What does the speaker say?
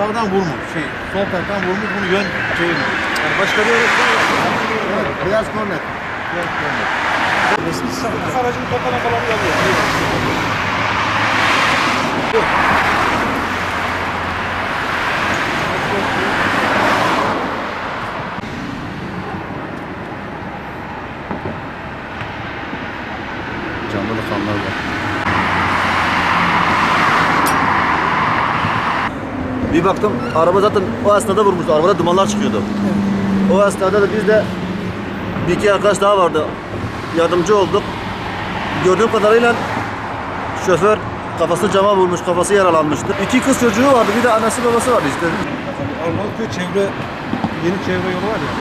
taraftan vurmuş. Şey, sol taraftan vurmuş bunu yön çevirmiş. Yani başka bir yere evet, beyaz kornet. Beyaz kornet. Aracın kapana falan yanıyor. Camda da fanlar var. Bir baktım araba zaten o esnada vurmuştu. Arabada dumanlar çıkıyordu. O esnada da biz de bir iki arkadaş daha vardı. Yardımcı olduk. Gördüğüm kadarıyla şoför kafasını cama vurmuş, kafası yaralanmıştı. İki kız çocuğu vardı, bir de annesi babası vardı işte. Arnavutköy çevre, yeni çevre yolu var ya.